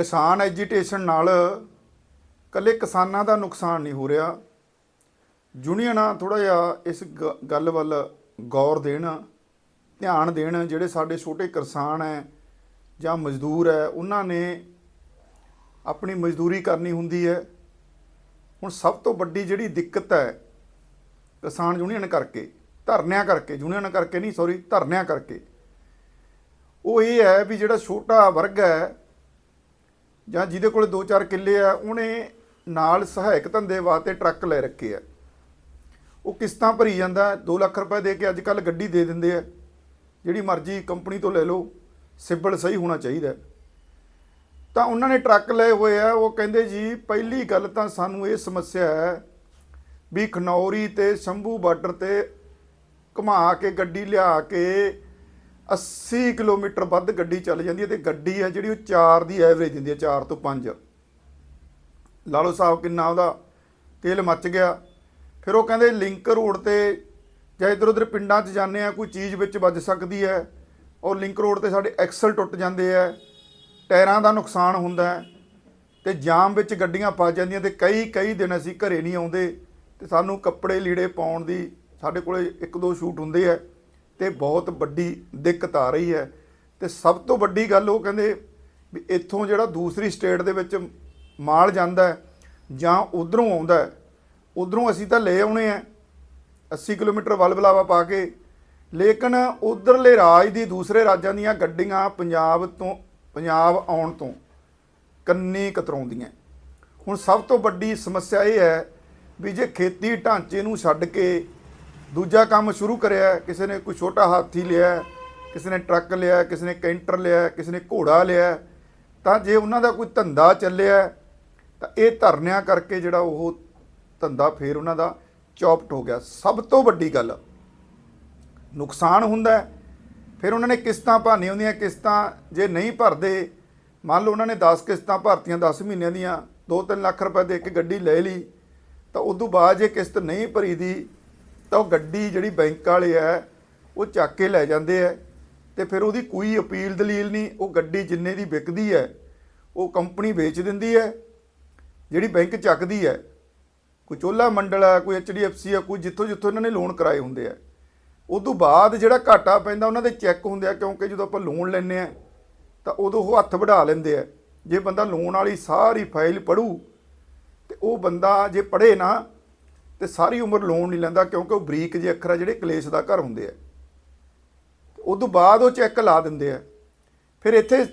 ਕਿਸਾਨ ਐਜੀਟੇਸ਼ਨ ਨਾਲ ਕੱਲੇ ਕਿਸਾਨਾਂ ਦਾ ਨੁਕਸਾਨ ਨਹੀਂ ਹੋ ਰਿਹਾ। ਯੂਨੀਅਨਾਂ ਥੋੜਾ ਜਿਹਾ ਇਸ ਗੱਲ ਵੱਲ ਗੌਰ ਦੇਣ, ਧਿਆਨ ਦੇਣ, ਜਿਹੜੇ ਸਾਡੇ ਛੋਟੇ ਕਿਸਾਨ ਹੈ ਜਾਂ ਮਜ਼ਦੂਰ ਹੈ, ਉਹਨਾਂ ਨੇ ਆਪਣੀ ਮਜ਼ਦੂਰੀ ਕਰਨੀ ਹੁੰਦੀ ਹੈ। ਹੁਣ ਸਭ ਤੋਂ ਵੱਡੀ ਜਿਹੜੀ ਦਿੱਕਤ ਹੈ ਕਿਸਾਨ ਯੂਨੀਅਨ ਕਰਕੇ, ਧਰਨਿਆਂ ਕਰਕੇ ਯੂਨੀਅਨ ਕਰਕੇ ਨਹੀਂ ਸੌਰੀ ਧਰਨਿਆਂ ਕਰਕੇ, ਉਹ ਇਹ ਹੈ ਵੀ ਜਿਹੜਾ ਛੋਟਾ ਵਰਗ ਹੈ ਜਾਂ ਜਿਹਦੇ ਕੋਲੇ 2-4 ਕਿੱਲੇ ਆ, ਉਹਨੇ ਨਾਲ ਸਹਾਇਕ ਧੰਦੇ ਵਾਸਤੇ ਟਰੱਕ ਲੈ ਰੱਖੇ ਆ। ਉਹ ਕਿਸ਼ਤਾਂ ਭਰੀ ਜਾਂਦਾ 2 ਲੱਖ ਰੁਪਏ ਦੇ ਕੇ ਅੱਜ ਕੱਲ ਗੱਡੀ ਦੇ ਦਿੰਦੇ ਆ। ਜਿਹੜੀ ਮਰਜ਼ੀ ਕੰਪਨੀ ਤੋਂ ਲੈ ਲਓ, ਸਿਬਲ ਸਹੀ ਹੋਣਾ ਚਾਹੀਦਾ। ਤਾਂ ਉਹਨਾਂ ਨੇ ਟਰੱਕ ਲਏ ਹੋਏ ਆ, ਉਹ ਕਹਿੰਦੇ ਜੀ, ਪਹਿਲੀ ਗੱਲ ਤਾਂ ਸਾਨੂੰ ਇਹ ਸਮੱਸਿਆ ਹੈ ਵੀ ਖਨੌਰੀ ਤੇ ਸ਼ੰਭੂ ਬਾਰਡਰ ਤੇ ਘੁਮਾ ਕੇ, ਗੱਡੀ ਲਿਆ ਕੇ 80 ਕਿਲੋਮੀਟਰ ਵੱਧ ਗੱਡੀ ਚੱਲ ਜਾਂਦੀ ਹੈ ਤੇ ਗੱਡੀ ਹੈ ਜਿਹੜੀ ਉਹ 4 ਦੀ ਐਵਰੇਜ ਦਿੰਦੀ ਹੈ 4 ਤੋਂ 5 ਲਓ ਸਾਹਿਬ ਕਿੰਨਾ ਉਹਦਾ ਤੇਲ ਮੱਚ ਗਿਆ। ਫਿਰ ਉਹ ਕਹਿੰਦੇ ਲਿੰਕ ਰੋਡ ਤੇ ਜਾਂ ਇਧਰ ਉਧਰ ਪਿੰਡਾਂ 'ਚ ਜਾਂਦੇ ਆ ਕੋਈ ਚੀਜ਼ ਵਿੱਚ ਵੱਜ ਸਕਦੀ ਹੈ। ਔਰ ਲਿੰਕ ਰੋਡ ਤੇ ਸਾਡੇ ਐਕਸਲ ਟੁੱਟ ਜਾਂਦੇ ਆ। ਟਾਇਰਾਂ ਦਾ ਨੁਕਸਾਨ ਹੁੰਦਾ ਹੈ ਤੇ ਜਾਮ ਵਿੱਚ ਗੱਡੀਆਂ ਫਸ ਜਾਂਦੀਆਂ ਤੇ ਕਈ ਕਈ ਦਿਨ ਅਸੀਂ ਘਰੇ ਨਹੀਂ ਆਉਂਦੇ ਤੇ ਸਾਨੂੰ ਕੱਪੜੇ ਲੀੜੇ ਪਾਉਣ ਦੀ ਸਾਡੇ ਕੋਲੇ ਇੱਕ ਦੋ ਸ਼ੂਟ ਹੁੰਦੇ ਆ। ਤੇ ਬਹੁਤ ਵੱਡੀ ਦਿੱਕਤ ਆ ਰਹੀ ਹੈ। ਤੇ ਸਭ ਤੋਂ ਵੱਡੀ ਗੱਲ ਉਹ ਕਹਿੰਦੇ ਵੀ ਇੱਥੋਂ ਜਿਹੜਾ ਦੂਸਰੀ ਸਟੇਟ ਦੇ ਵਿੱਚ ਮਾਲ ਜਾਂਦਾ ਜਾਂ ਉਧਰੋਂ ਆਉਂਦਾ ਹੈ, ਉਧਰੋਂ ਅਸੀਂ ਤਾਂ ਲੈ ਆਉਣੇ ਆ। 80 ਕਿਲੋਮੀਟਰ ਵਲਬਲਾਵਾ ਪਾ ਕੇ। ਲੇਕਿਨ ਉਧਰਲੇ ਰਾਜ ਦੀ ਦੂਸਰੇ ਰਾਜਾਂ ਦੀਆਂ ਗੱਡੀਆਂ ਪੰਜਾਬ ਤੋਂ, ਪੰਜਾਬ ਆਉਣ ਤੋਂ ਕੰਨੀ ਕਤਰਾਉਂਦੀਆਂ ਹੁਣ ਸਭ ਤੋਂ ਵੱਡੀ ਸਮੱਸਿਆ ਇਹ ਹੈ ਵੀ ਜੇ ਖੇਤੀ ਢਾਂਚੇ ਨੂੰ ਛੱਡ ਕੇ ਦੂਜਾ ਕੰਮ ਸ਼ੁਰੂ ਕਰਿਆ, ਕਿਸੇ ਨੇ ਕੋਈ ਛੋਟਾ ਹਾਥੀ ਲਿਆ, ਕਿਸੇ ਨੇ ਟਰੱਕ ਲਿਆ, ਕਿਸੇ ਨੇ ਕੈਂਟਰ ਲਿਆ, ਕਿਸੇ ਨੇ ਘੋੜਾ ਲਿਆ, ਤਾਂ ਜੇ ਉਹਨਾਂ ਦਾ ਕੋਈ ਧੰਦਾ ਚੱਲਿਆ, ਤਾਂ ਇਹ ਧਰਨਿਆਂ ਕਰਕੇ ਜਿਹੜਾ ਉਹ ਧੰਦਾ ਫੇਰ ਉਹਨਾਂ ਦਾ ਚੌਪਟ ਹੋ ਗਿਆ। ਸਭ ਤੋਂ ਵੱਡੀ ਗੱਲ, ਨੁਕਸਾਨ ਹੁੰਦਾ ਫਿਰ ਉਹਨਾਂ ਨੇ ਕਿਸ਼ਤਾਂ ਭਰਨੀਆਂ ਹੁੰਦੀਆਂ, ਕਿਸ਼ਤਾਂ ਜੇ ਨਹੀਂ ਭਰਦੇ, ਮੰਨ ਲਓ ਉਹਨਾਂ ਨੇ 10 ਕਿਸ਼ਤਾਂ ਭਰਤੀਆਂ 10 ਮਹੀਨਿਆਂ ਦੀਆਂ 2-3 ਲੱਖ ਰੁਪਏ ਦੇ ਇੱਕ ਗੱਡੀ ਲੈ ਲਈ, ਤਾਂ ਉਦੋਂ ਬਾਅਦ ਜੇ ਕਿਸ਼ਤ ਨਹੀਂ ਭਰੀ ਦੀ ਤਾਂ ਉਹ ਗੱਡੀ ਜਿਹੜੀ ਬੈਂਕ ਵਾਲੇ ਆ, ਉਹ ਚੱਕ ਕੇ ਲੈ ਜਾਂਦੇ ਆ ਤੇ ਫਿਰ ਉਹਦੀ ਕੋਈ ਅਪੀਲ ਦਲੀਲ ਨਹੀਂ, ਉਹ ਗੱਡੀ ਜਿੰਨੇ ਦੀ ਵਿਕਦੀ ਹੈ ਉਹ ਕੰਪਨੀ ਵੇਚ ਦਿੰਦੀ ਹੈ ਜਿਹੜੀ ਬੈਂਕ ਚੱਕਦੀ ਹੈ ਕੋਈ ਚੋਲਾ ਮੰਡਲ ਹੈ ਕੋਈ ਐਚਡੀਐਫਸੀ ਹੈ ਕੋਈ ਜਿੱਥੋਂ ਜਿੱਥੋਂ ਇਹਨਾਂ ਨੇ ਲੋਨ ਕਰਾਏ ਹੁੰਦੇ ਆ। ਉਸ ਤੋਂ ਬਾਅਦ ਜਿਹੜਾ ਘਾਟਾ ਪੈਂਦਾ, ਉਹਨਾਂ ਦੇ ਚੈੱਕ ਹੁੰਦੇ ਆ, ਕਿਉਂਕਿ ਜਦੋਂ ਆਪਾਂ ਲੋਨ ਲੈਂਦੇ ਆ, ਤਾਂ ਉਦੋਂ ਉਹ ਹੱਥ ਵਢਾ ਲੈਂਦੇ ਆ। ਜੇ ਬੰਦਾ ਲੋਨ ਵਾਲੀ ਸਾਰੀ ਫਾਈਲ ਪੜੂ ਤੇ ਉਹ ਬੰਦਾ ਜੇ ਪੜ੍ਹੇ ਨਾ ਤੇ ਸਾਰੀ ਉਮਰ ਲੋਨ ਨਹੀਂ ਲੈਂਦਾ ਕਿਉਂਕਿ ਉਹ ਬਰੀਕ ਜਿਹੇ ਅੱਖਰ ਆ ਜਿਹੜੇ ਕਲੇਸ਼ ਦਾ ਘਰ ਹੁੰਦੇ ਆ। ਉਸ ਤੋਂ ਬਾਅਦ ਉਹ ਚੈੱਕ ਲਾ ਦਿੰਦੇ ਆ। ਫਿਰ ਇੱਥੇ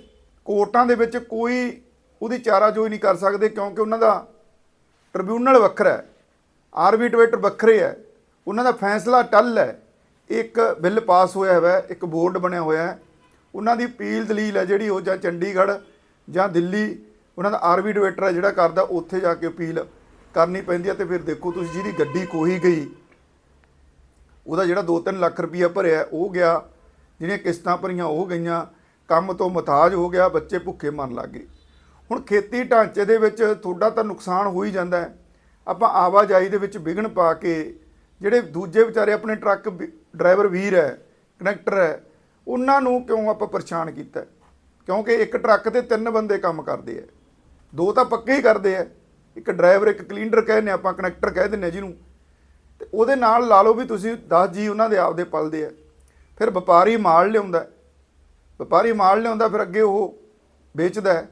ਕੋਰਟਾਂ ਦੇ ਵਿੱਚ ਕੋਈ ਉਹਦੀ ਚਾਰਾਜੋਈ ਨਹੀਂ ਕਰ ਸਕਦੇ ਕਿਉਂਕਿ ਉਹਨਾਂ ਦਾ ਟ੍ਰਿਬਿਊਨਲ ਵੱਖਰਾ ਹੈ। ਆਰਬਿਟਰੇਟਰ ਵੱਖਰੇ ਹੈ ਉਹਨਾਂ ਦਾ ਫੈਸਲਾ ਟੱਲ ਹੈ। ਇੱਕ ਬਿੱਲ ਪਾਸ ਹੋਇਆ ਹੋਇਆ, ਇੱਕ ਬੋਰਡ ਬਣਿਆ ਹੋਇਆ ਹੈ। ਉਹਨਾਂ ਦੀ ਅਪੀਲ ਦਲੀਲ ਹੈ ਜਿਹੜੀ ਉਹ ਜਾਂ ਚੰਡੀਗੜ੍ਹ ਜਾਂ ਦਿੱਲੀ, ਉਹਨਾਂ ਦਾ ਆਰਬਿਟਰੇਟਰ ਹੈ ਜਿਹੜਾ ਕਰਦਾ, ਉੱਥੇ ਜਾ ਕੇ ਅਪੀਲ ਕਰਨੀ ਪੈਂਦੀ ਹੈ ਤੇ ਫਿਰ ਦੇਖੋ ਤੁਸੀਂ ਜਿਹਦੀ ਗੱਡੀ ਕੋਹੀ ਗਈ, ਉਹਦਾ ਜਿਹੜਾ 2-3 ਲੱਖ ਰੁਪਈਆ ਭਰਿਆ, ਉਹ ਗਿਆ, ਜਿਹੜੀਆਂ ਕਿਸ਼ਤਾਂ ਭਰੀਆਂ ਉਹ ਗਈਆਂ, ਕੰਮ ਤੋਂ ਮਤਾਜ ਹੋ ਗਿਆ, ਬੱਚੇ ਭੁੱਖੇ ਮਰਨ ਲੱਗ ਗਏ। ਹੁਣ ਖੇਤੀ ਢਾਂਚੇ ਦੇ ਵਿੱਚ ਤੁਹਾਡਾ ਤਾਂ ਨੁਕਸਾਨ ਹੋ ਹੀ ਜਾਂਦਾ ਹੈ। ਆਪਾਂ ਆਵਾਜਾਈ ਦੇ ਵਿੱਚ ਵਿਘਨ ਪਾ ਕੇ, ਜਿਹੜੇ ਦੂਜੇ ਵਿਚਾਰੇ ਆਪਣੇ ਟਰੱਕ ਡਰਾਈਵਰ ਵੀਰ ਹੈ ਕਨੈਕਟਰ ਹੈ, ਉਹਨਾਂ ਨੂੰ ਕਿਉਂ ਆਪਾਂ ਪਰੇਸ਼ਾਨ ਕੀਤਾ ਕਿਉਂਕਿ ਇੱਕ ਟਰੱਕ ਤੇ ਤਿੰਨ ਬੰਦੇ ਕੰਮ ਕਰਦੇ ਆ ਦੋ ਤਾਂ ਪੱਕੇ ਹੀ ਕਰਦੇ ਆ ਇੱਕ ਡਰਾਈਵਰ, ਇੱਕ ਕਲੀਨਰ ਕਹਿੰਦੇ ਆਪਾਂ, ਕਨੈਕਟਰ ਕਹਿ ਦਿੰਦੇ ਆ ਜਿਹਨੂੰ। ਤੇ ਉਹਦੇ ਨਾਲ ਲਾ ਲਓ ਵੀ ਤੁਸੀਂ 10 ਜੀ ਉਹਨਾਂ ਦੇ ਆਪਦੇ ਪਲਦੇ ਆ। ਫਿਰ ਵਪਾਰੀ ਮਾਲ ਲਿਆਉਂਦਾ ਵਪਾਰੀ ਮਾਲ ਲਿਆਉਂਦਾ, ਫਿਰ ਅੱਗੇ ਉਹ ਵੇਚਦਾ ਹੈ।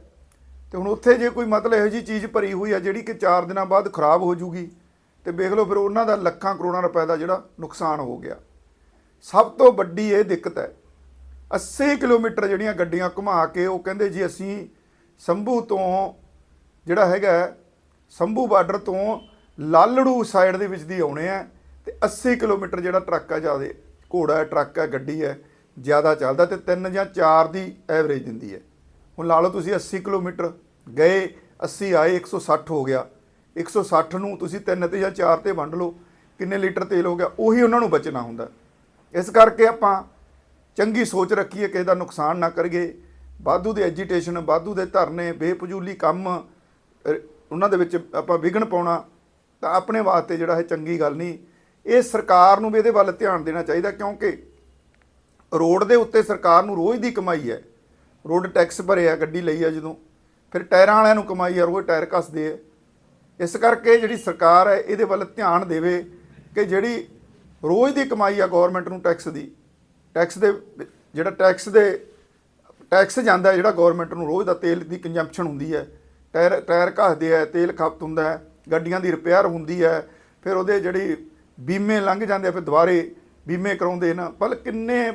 ਤੇ ਹੁਣ ਉੱਥੇ ਜੇ ਕੋਈ ਮਤਲਬ ਇਹੋ ਜੀ ਚੀਜ਼ ਭਰੀ ਹੋਈ ਆ ਜਿਹੜੀ ਕਿ 4 ਦਿਨਾਂ ਬਾਅਦ ਖਰਾਬ ਹੋ ਜੂਗੀ, ਤੇ ਵੇਖ ਲਓ ਫਿਰ ਉਹਨਾਂ ਦਾ ਲੱਖਾਂ ਕਰੋੜਾਂ ਰੁਪਏ ਦਾ ਜਿਹੜਾ ਨੁਕਸਾਨ ਹੋ ਗਿਆ। ਸਭ ਤੋਂ ਵੱਡੀ ਇਹ ਦਿੱਕਤ ਹੈ। 80 ਕਿਲੋਮੀਟਰ ਜਿਹੜੀਆਂ ਗੱਡੀਆਂ ਘੁਮਾ ਕੇ ਉਹ ਕਹਿੰਦੇ ਜੀ ਅਸੀਂ ਸੰਭੂ ਤੋਂ ਜਿਹੜਾ ਹੈਗਾ ਸੰਭੂ ਬਾਰਡਰ ਤੋਂ ਲਾਲੜੂ ਸਾਈਡ ਦੇ ਵਿੱਚ ਦੀ ਆਉਣੇ ਆ ਤੇ 80 ਕਿਲੋਮੀਟਰ ਜਿਹੜਾ ਟਰੱਕ ਆ ਜਿਆਦੇ ਘੋੜਾ ਹੈ, ਟਰੱਕ ਹੈ, ਗੱਡੀ ਹੈ, ਜ਼ਿਆਦਾ ਚੱਲਦਾ ਤੇ 3 ਜਾਂ 4 ਦੀ ਐਵਰੇਜ ਦਿੰਦੀ ਹੈ। ਹੁਣ ਲਾ ਲਓ ਤੁਸੀਂ 80 ਕਿਲੋਮੀਟਰ ਗਏ 80 ਆਏ 160 ਹੋ ਗਿਆ। 160 ਨੂੰ ਤੁਸੀਂ 3 ਤੇ ਜਾਂ 4 ਤੇ ਵੰਡ ਲਓ, ਕਿੰਨੇ ਲੀਟਰ ਤੇਲ ਹੋ ਗਿਆ, ਉਹੀ ਉਹਨਾਂ ਨੂੰ ਬਚਣਾ ਹੁੰਦਾ। ਇਸ ਕਰਕੇ ਆਪਾਂ ਚੰਗੀ ਸੋਚ ਰੱਖੀਏ, ਕਿਸੇ ਦਾ ਨੁਕਸਾਨ ਨਾ ਕਰੀਏ। ਵਾਧੂ ਦੇ ਐਜੀਟੇਸ਼ਨ ਵਾਧੂ ਦੇ ਧਰਨੇ ਬੇਪਜ਼ੂਲੀ ਕੰਮ ਉਹਨਾਂ ਦੇ ਵਿੱਚ ਆਪਾਂ ਵਿਘਨ ਪਾਉਣਾ, ਤਾਂ ਆਪਣੇ ਵਾਸਤੇ ਜਿਹੜਾ ਇਹ ਚੰਗੀ ਗੱਲ ਨਹੀਂ। ਇਹ ਸਰਕਾਰ ਨੂੰ ਵੀ ਇਹਦੇ ਵੱਲ ਧਿਆਨ ਦੇਣਾ ਚਾਹੀਦਾ ਕਿਉਂਕਿ ਰੋਡ ਦੇ ਉੱਤੇ ਸਰਕਾਰ ਨੂੰ ਰੋਜ਼ ਦੀ ਕਮਾਈ ਹੈ। ਰੋਡ ਟੈਕਸ ਭਰਿਆ ਗੱਡੀ ਲਈ ਆ ਜਦੋਂ। ਫਿਰ ਟਾਇਰਾਂ ਵਾਲਿਆਂ ਨੂੰ ਕਮਾਈ ਆ, ਰੋਜ਼ ਟਾਇਰ ਕੱਸਦੇ ਆ। ਇਸ ਕਰਕੇ ਜਿਹੜੀ ਸਰਕਾਰ ਹੈ, ਇਹਦੇ ਵੱਲ ਧਿਆਨ ਦੇਵੇ ਕਿ ਜਿਹੜੀ ਰੋਜ਼ ਦੀ ਕਮਾਈ ਆ ਗਵਰਨਮੈਂਟ ਨੂੰ ਟੈਕਸ ਦੀ, ਟੈਕਸ ਦੇ ਜਿਹੜਾ ਟੈਕਸ ਦੇ, ਟੈਕਸ ਜਾਂਦਾ ਜਿਹੜਾ ਗਵਰਨਮੈਂਟ ਨੂੰ ਰੋਜ਼ ਦਾ ਤੇਲ ਦੀ ਕੰਜੰਪਸ਼ਨ ਹੁੰਦੀ ਹੈ। ਟਾਇਰ ਟਾਇਰ ਘਸਦੇ ਆ, ਤੇਲ ਖਪਤ ਹੁੰਦਾ ਹੈ, ਗੱਡੀਆਂ ਦੀ ਰਿਪੇਅਰ ਹੁੰਦੀ ਹੈ, ਫਿਰ ਉਹਦੇ ਜਿਹੜੀ ਬੀਮੇ ਲੰਘ ਜਾਂਦੇ ਆ, ਫਿਰ ਦੁਬਾਰੇ ਬੀਮੇ ਕਰਾਉਂਦੇ ਨਾ। ਪਰ ਕਿੰਨੇ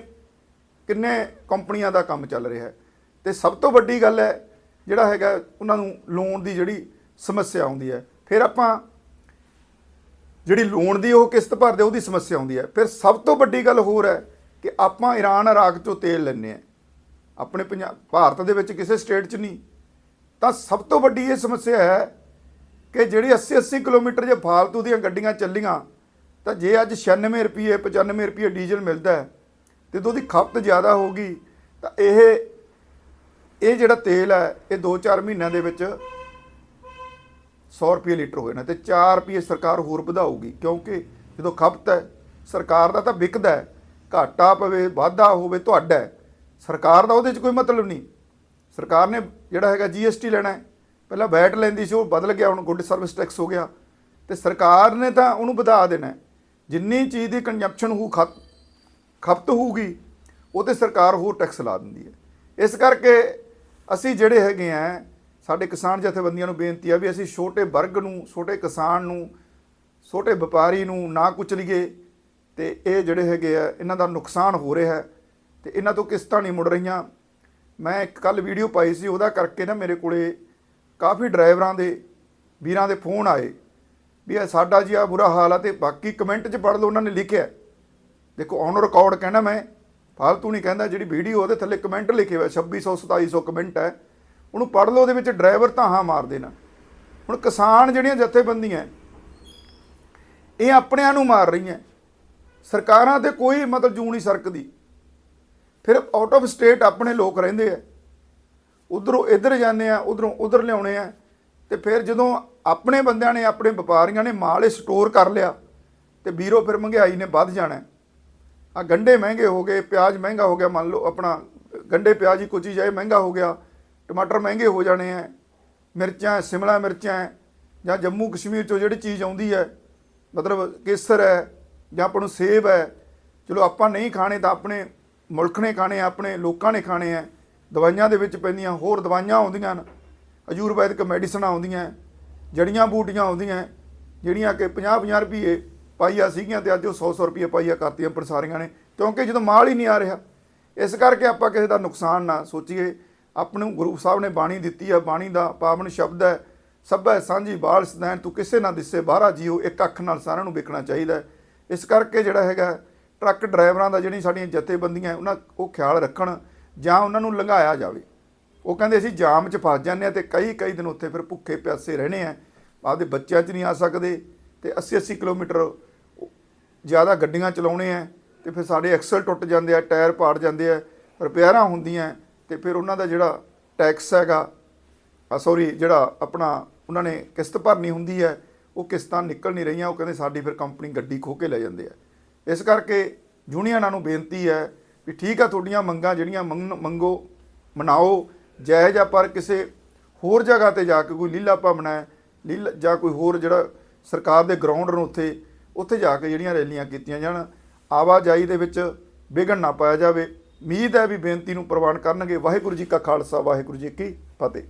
ਕਿੰਨੇ ਕੰਪਨੀਆਂ ਦਾ ਕੰਮ ਚੱਲ ਰਿਹਾ ਹੈ। ਤੇ ਸਭ ਤੋਂ ਵੱਡੀ ਗੱਲ ਹੈ, ਜਿਹੜਾ ਹੈਗਾ ਉਹਨਾਂ ਨੂੰ ਲੋਨ ਦੀ ਜਿਹੜੀ ਸਮੱਸਿਆ ਆਉਂਦੀ ਹੈ। ਫਿਰ ਆਪਾਂ ਜਿਹੜੀ ਲੋਨ ਦੀ ਉਹ ਕਿਸ਼ਤ ਭਰਦੇ, ਉਹਦੀ ਸਮੱਸਿਆ ਆਉਂਦੀ ਹੈ। ਫਿਰ ਸਭ ਤੋਂ ਵੱਡੀ ਗੱਲ ਹੋਰ ਹੈ ਕਿ ਆਪਾਂ ਈਰਾਨ ਇਰਾਕ ਚੋਂ ਤੇਲ ਲੈਂਦੇ ਆ ਆਪਣੇ ਪੰਜਾਬ, ਭਾਰਤ ਦੇ ਵਿੱਚ ਕਿਸੇ ਸਟੇਟ 'ਚ ਨਹੀਂ। ਤਾਂ ਸਭ ਤੋਂ ਵੱਡੀ ਇਹ ਸਮੱਸਿਆ ਹੈ ਕਿ ਜਿਹੜੀ 80 80 ਕਿਲੋਮੀਟਰ ਜੇ ਫਾਲਤੂ ਦੀਆਂ ਗੱਡੀਆਂ ਚੱਲੀਆਂ, ਤਾਂ ਜੇ ਅੱਜ 96 ਰੁਪਏ 95 ਰੁਪਏ ਡੀਜ਼ਲ ਮਿਲਦਾ ਹੈ ਤੇ ਉਹਦੀ ਖਪਤ ਜ਼ਿਆਦਾ ਹੋਗੀ ਤਾਂ ਇਹ ਇਹ ਜਿਹੜਾ ਤੇਲ ਹੈ, ਇਹ 2-4 ਮਹੀਨਿਆਂ ਦੇ ਵਿੱਚ 100 ਰੁਪਏ ਲੀਟਰ ਹੋ ਜਾਣਾ ਤੇ 4 ਰੁਪਏ ਸਰਕਾਰ ਹੋਰ ਵਧਾਊਗੀ, ਕਿਉਂਕਿ ਜਦੋਂ ਖਪਤ ਹੈ, ਸਰਕਾਰ ਦਾ ਤਾਂ ਵਿਕਦਾ ਹੈ, ਘਾਟਾ ਪਵੇ, ਵਾਧਾ ਹੋਵੇ, ਤੁਹਾਡਾ ਸਰਕਾਰ ਦਾ ਉਹਦੇ 'ਚ ਕੋਈ ਮਤਲਬ ਨਹੀਂ। ਸਰਕਾਰ ਨੇ ਜਿਹੜਾ ਹੈਗਾ ਜੀਐਸਟੀ ਲੈਣਾ ਹੈ। ਪਹਿਲਾਂ ਵੈਟ ਲੈਂਦੀ ਸੀ, ਉਹ ਬਦਲ ਗਿਆ, ਹੁਣ ਗੁੱਡ ਸਰਵਿਸ ਟੈਕਸ ਹੋ ਗਿਆ। ਤੇ ਸਰਕਾਰ ਨੇ ਤਾਂ ਉਹਨੂੰ ਵਧਾ ਦੇਣਾ ਜਿੰਨੀ ਚੀਜ਼ ਦੀ ਕੰਜੰਪਸ਼ਨ ਹੋਊ ਖਪਤ ਹੋਊਗੀ, ਉਹ ਤੇ ਸਰਕਾਰ ਹੋਰ ਟੈਕਸ ਲਾ ਦਿੰਦੀ ਹੈ। ਇਸ ਕਰਕੇ ਅਸੀਂ ਜਿਹੜੇ ਹੈਗੇ ਆ, ਸਾਡੇ ਕਿਸਾਨ ਜਥੇਬੰਦੀਆਂ ਨੂੰ ਬੇਨਤੀ ਆ ਵੀ ਅਸੀਂ ਛੋਟੇ ਵਰਗ ਨੂੰ, ਛੋਟੇ ਕਿਸਾਨ ਨੂੰ, ਛੋਟੇ ਵਪਾਰੀ ਨੂੰ ਨਾ ਕੁਚਲੀਏ ਤੇ ਇਹ ਜਿਹੜੇ ਹੈਗੇ ਆ, ਇਹਨਾਂ ਦਾ ਨੁਕਸਾਨ ਹੋ ਰਿਹਾ ਹੈ। ਤੇ ਇਹਨਾਂ ਤੋਂ ਕਿਸ਼ਤਾਂ ਨਹੀਂ ਮੁੜ ਰਹੀਆਂ। ਮੈਂ ਇੱਕ ਕੱਲ ਵੀਡੀਓ ਪਾਈ ਸੀ, ਉਹਦਾ ਕਰਕੇ ਨਾ ਮੇਰੇ ਕੋਲੇ ਕਾਫੀ ਡਰਾਈਵਰਾਂ ਦੇ ਵੀਰਾਂ ਦੇ ਫੋਨ ਆਏ ਵੀ ਇਹ ਸਾਡਾ ਜੀ ਆ ਬੁਰਾ ਹਾਲ ਆ ਤੇ ਬਾਕੀ ਕਮੈਂਟ 'ਚ ਪੜ੍ਹ ਲਓ, ਉਹਨਾਂ ਨੇ ਲਿਖਿਆ। ਦੇਖੋ ਔਨ ਰਿਕਾਰਡ ਕਹਿਣਾ ਮੈਂ, ਫਾਲਤੂ ਨਹੀਂ ਕਹਿੰਦਾ, ਜਿਹੜੀ ਵੀਡੀਓ ਉਹਦੇ ਥੱਲੇ ਕਮੈਂਟ ਲਿਖੇ ਹੋਏ 2600 2700 ਕਮੈਂਟ ਹੈ ਉਹਨੂੰ ਪੜ੍ਹ ਲਓ, ਉਹਦੇ ਵਿੱਚ ਡਰਾਈਵਰ ਤਾਂ ਹਾਂ ਮਾਰਦੇ ਨਾ ਹੁਣ ਕਿਸਾਨ ਜਿਹੜੀਆਂ ਜਥੇਬੰਦੀਆਂ ਇਹ ਆਪਣਿਆਂ ਨੂੰ ਮਾਰ ਰਹੀਆਂ। ਸਰਕਾਰਾਂ ਤੇ ਕੋਈ ਮਤਲਬ ਜੂ ਨਹੀਂ ਸਰਕਦੀ। ਫਿਰ ਆਊਟ ਆਫ ਸਟੇਟ ਆਪਣੇ ਲੋਕ ਰਹਿੰਦੇ ਆ। ਉਧਰੋਂ ਇੱਧਰ ਜਾਂਦੇ ਆ, ਉਧਰੋਂ ਉਧਰ ਲਿਆਉਣੇ ਆ। ਤੇ ਫਿਰ ਜਦੋਂ ਆਪਣੇ ਬੰਦਿਆਂ ਨੇ, ਆਪਣੇ ਵਪਾਰੀਆਂ ਨੇ ਮਾਲ ਇਹ ਸਟੋਰ ਕਰ ਲਿਆ, ਤੇ ਵੀਰੋ ਫਿਰ ਮਹਿੰਗਾਈ ਨੇ ਵੱਧ ਜਾਣਾ ਆ ਗੰਡੇ ਮਹਿੰਗੇ ਹੋ ਗਏ, ਪਿਆਜ਼ ਮਹਿੰਗਾ ਹੋ ਗਿਆ, ਮੰਨ ਲਓ ਆਪਣਾ ਗੰਡੇ ਪਿਆਜ਼ ਹੀ ਕੋਈ ਚੀਜ਼ ਹੈ ਮਹਿੰਗਾ ਹੋ ਗਿਆ, ਟਮਾਟਰ ਮਹਿੰਗੇ ਹੋ ਜਾਣੇ ਆ, ਮਿਰਚਾਂ, ਸ਼ਿਮਲਾ ਮਿਰਚਾਂ, ਜਾਂ ਜੰਮੂ ਕਸ਼ਮੀਰ ਚੋਂ ਜਿਹੜੀ ਚੀਜ਼ ਆਉਂਦੀ ਹੈ, ਮਤਲਬ ਕੇਸਰ ਹੈ, ਜਾਂ ਆਪਾਂ ਨੂੰ ਸੇਬ ਹੈ, ਚਲੋ ਆਪਾਂ ਨਹੀਂ ਖਾਣੇ ਤਾਂ ਆਪਣੇ ਮੁਲਕ ਨੇ ਖਾਣੇ ਆ, ਆਪਣੇ ਲੋਕਾਂ ਨੇ ਖਾਣੇ ਆ, ਦਵਾਈਆਂ ਦੇ ਵਿੱਚ ਪੈਂਦੀਆਂ, ਹੋਰ ਦਵਾਈਆਂ ਆਉਂਦੀਆਂ ਨੇ ਆਯੁਰਵੈਦਿਕ ਮੈਡੀਸਨ ਆਉਂਦੀਆਂ, ਜੜੀਆਂ ਬੂਟੀਆਂ ਆਉਂਦੀਆਂ, ਜਿਹੜੀਆਂ ਕਿ 50-50 ਰੁਪਏ ਪਾਈਆ ਸੀਗੀਆਂ ਤੇ ਅੱਜ ਉਹ 100-100 ਰੁਪਏ ਪਾਈਆ ਕਰਤੀਆਂ ਪ੍ਰਸਾਰੀਆਂ ਨੇ, ਕਿਉਂਕਿ ਜਦੋਂ ਮਾਲ ਹੀ ਨਹੀਂ ਆ ਰਿਹਾ, ਇਸ ਕਰਕੇ ਆਪਾਂ ਕਿਸੇ ਦਾ ਨੁਕਸਾਨ ਨਾ ਸੋਚੀਏ ਆਪ ਨੂੰ ਗੁਰੂ ਸਾਹਿਬ ਨੇ ਬਾਣੀ ਦਿੱਤੀ ਹੈ ਬਾਣੀ ਦਾ ਪਾਵਨ ਸ਼ਬਦ ਹੈ, ਸਭੈ ਸਾਂਝੀ ਬਾਲ ਸਦੈਨ ਤੂੰ ਕਿਸੇ ਨਾ ਦਿਸੇ, ਬਾਹਰਾ ਜੀਓ, ਇੱਕ ਅੱਖ ਨਾਲ ਸਾਰਿਆਂ ਨੂੰ ਵੇਖਣਾ ਚਾਹੀਦਾ ਇਸ ਕਰਕੇ ਜਿਹੜਾ ਹੈਗਾ ਟਰੱਕ ਡਰਾਈਵਰਾਂ ਦਾ ਜਿਹੜੀ ਸਾਡੀਆਂ ਜਥੇਬੰਦੀਆਂ ਉਹਨਾਂ ਉਹ ਖਿਆਲ ਰੱਖਣ ਜਾਂ ਉਹਨਾਂ ਨੂੰ ਲੰਘਾਇਆ ਜਾਵੇ। ਉਹ ਕਹਿੰਦੇ ਅਸੀਂ ਜਾਮ 'ਚ ਫਸ ਜਾਂਦੇ ਆ ਤੇ ਕਈ ਕਈ ਦਿਨ ਉੱਥੇ ਫਿਰ ਭੁੱਖੇ ਪਿਆਸੇ ਰਹਿਣੇ ਆ ਆਪਦੇ ਬੱਚਿਆਂ 'ਚ ਨਹੀਂ ਆ ਸਕਦੇ ਤੇ 80 80 ਕਿਲੋਮੀਟਰ ਜ਼ਿਆਦਾ ਗੱਡੀਆਂ ਚਲਾਉਣੇ ਆ ਤੇ ਫਿਰ ਸਾਡੇ ਐਕਸਲ ਟੁੱਟ ਜਾਂਦੇ ਆ, ਟਾਇਰ ਪਾੜ ਜਾਂਦੇ ਆ, ਰਿਪੇਅਰਾਂ ਹੁੰਦੀਆਂ ਤੇ ਫਿਰ ਉਹਨਾਂ ਦਾ ਜਿਹੜਾ ਟੈਕਸ ਹੈਗਾ ਆ ਸੌਰੀ ਜਿਹੜਾ ਆਪਣਾ ਉਹਨਾਂ ਨੇ ਕਿਸ਼ਤ ਭਰਨੀ ਹੁੰਦੀ ਹੈ, ਉਹ ਕਿਸ਼ਤਾਂ ਨਿਕਲ ਨਹੀਂ ਰਹੀਆਂ। ਉਹ ਕਹਿੰਦੇ ਸਾਡੀ ਫਿਰ ਕੰਪਨੀ ਗੱਡੀ ਖੋ ਕੇ ਲੈ ਜਾਂਦੇ ਆ। ਇਸ ਕਰਕੇ ਯੂਨੀਅਨਾਂ ਨੂੰ ਬੇਨਤੀ ਹੈ ਵੀ ਠੀਕ ਆ ਤੁਹਾਡੀਆਂ ਮੰਗਾਂ ਜਿਹੜੀਆਂ ਮੰਗ- ਮੰਗੋ, ਮਨਾਓ, ਜਾਇਜ਼ ਆ, ਪਰ ਕਿਸੇ ਹੋਰ ਜਗ੍ਹਾ ਤੇ ਜਾ ਕੇ ਕੋਈ ਲੀਲਾ ਭਾਵਨਾ ਹੈ, ਲੀਲਾ ਜਾਂ ਕੋਈ ਹੋਰ ਜਿਹੜਾ ਸਰਕਾਰ ਦੇ ਗਰਾਊਂਡ ਨੂੰ ਉੱਥੇ ਉੱਥੇ ਜਾ ਕੇ ਜਿਹੜੀਆਂ ਰੈਲੀਆਂ ਕੀਤੀਆਂ ਜਾਣ, ਆਵਾਜਾਈ ਦੇ ਵਿੱਚ ਵਿਘਨ ਨਾ ਪਾਇਆ ਜਾਵੇ। ਉਮੀਦ ਹੈ ਵੀ ਬੇਨਤੀ ਨੂੰ ਪ੍ਰਵਾਨ ਕਰਨਗੇ। ਵਾਹਿਗੁਰੂ ਜੀ ਕਾ ਖਾਲਸਾ, ਵਾਹਿਗੁਰੂ ਜੀ ਕੀ ਫਤਿਹ।